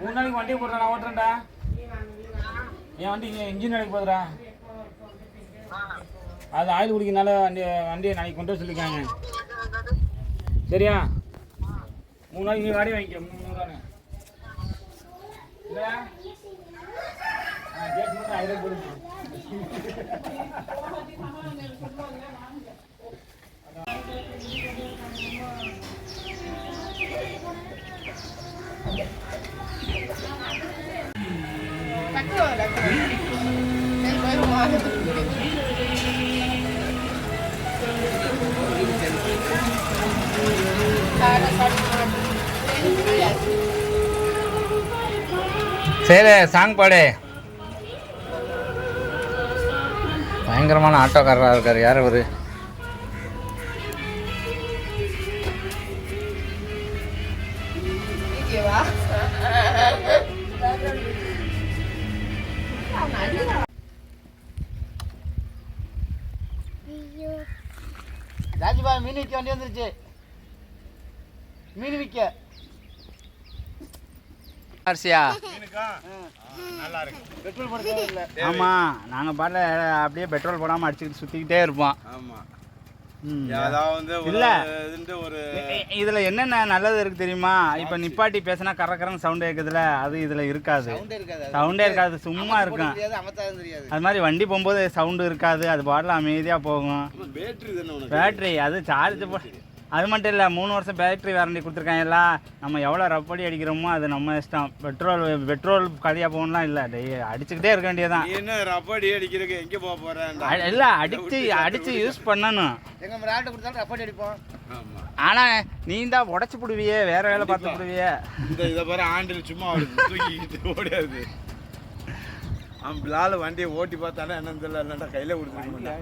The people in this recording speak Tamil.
மூணு நாளைக்கு வண்டியை போடுறா நான் ஓட்டுறேன்டா. என் வண்டி இங்கே இன்ஜின் நாளைக்கு போகுதுடா. அது ஆயில் குடிக்கனால வண்டி வண்டியை நாளைக்கு கொண்டு வர சொல்லியிருக்காங்க. சரியா? மூணு நாளைக்கு நீ வாடகை வாங்கிக்க முந்நூறுவானு இல்லையா? ஆ மட்டும் ஆயிரம் போடுங்க சரி சாங் பாடு. பயங்கரமான ஆட்டோக்காரராக இருக்கார். யார் அவரு ராஜிபாய் மீன் விற்க வண்டி வந்துருச்சு. மீன் விற்க. அரிசியா பெட்ரோல் போட தேவையில்லை. ஆமாம் நாங்கள் பாட்டில் அப்படியே பெட்ரோல் போடாமல் அடிச்சுக்கிட்டு சுற்றிக்கிட்டே இருப்போம். ஆமா. இதுல என்னென்ன நல்லது இருக்கு தெரியுமா? இப்ப நிப்பாட்டி பேசினா கரக்கரன்னு சவுண்ட் கேக்குதுல அது இதுல இருக்காது. சவுண்டே இருக்காது சும்மா இருக்கும். அது மாதிரி வண்டி போகும்போது சவுண்டு இருக்காது அது பாட்டில் அமைதியா போகும். பேட்டரி அது சார்ஜ் போ அது மட்டும் இல்லை மூணு வருஷம் பேட்டரி வாரண்டி கொடுத்துருக்காங்கல்ல நம்ம எவ்வளோ ரப்படி அடிக்கிறோமோ அது நம்ம இஷ்டம். பெட்ரோல் பெட்ரோல் கதையாக போகணும்லாம் இல்லை. டெய் அடிச்சுக்கிட்டே இருக்க வேண்டியதான் நீ என்ன ரப்படி அடிக்கிறதுக்கு எங்க போக போற? இல்லை அடித்து அடித்து யூஸ் பண்ணணும். எங்க நம்ம ராட்டை கொடுத்தாலும் ரப்பாடி அடிப்போம். ஆமா. ஆனால் நீ தான் உடச்சி போடுவியே வேற வேலை பார்த்து போடுவியே. இந்த இதை பாரு ஆண்டில் சும்மா தூக்கிக்கிட்டு ஓடியாது அவன் பிளால வண்டியை ஓட்டி பார்த்தானே என்னன்னு தெரியல கையில கொடுத்துருக்க